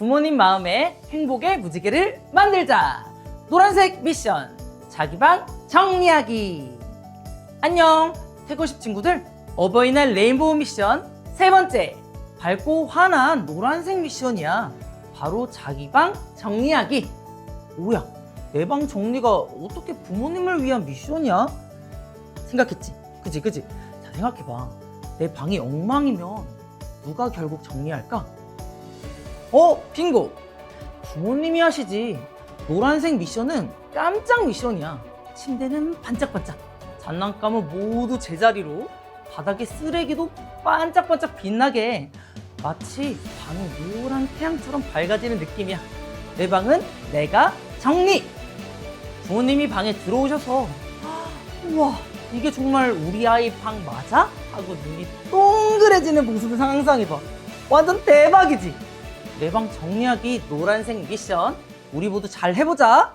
부모님 마음에 행복의 무지개를 만들자. 노란색 미션. 자기 방 정리하기. 안녕. 태고십 친구들. 어버이날 레인보우 미션 세 번째. 밝고 환한 노란색 미션이야. 바로 자기 방 정리하기. 뭐야? 내 방 정리가 어떻게 부모님을 위한 미션이야? 생각했지? 그지, 그지? 자, 생각해봐. 내 방이 엉망이면 누가 결국 정리할까? 어, 빙고! 부모님이 하시지. 노란색 미션은 깜짝 미션이야. 침대는 반짝반짝. 장난감은 모두 제자리로. 바닥에 쓰레기도 반짝반짝 빛나게. 마치 방이 노란 태양처럼 밝아지는 느낌이야. 내 방은 내가 정리! 부모님이 방에 들어오셔서 우와 이게 정말 우리 아이 방 맞아? 하고 눈이 동그래지는 모습을 상상해봐 완전 대박이지 내 방 정리하기 노란색 미션. 우리 모두 잘 해보자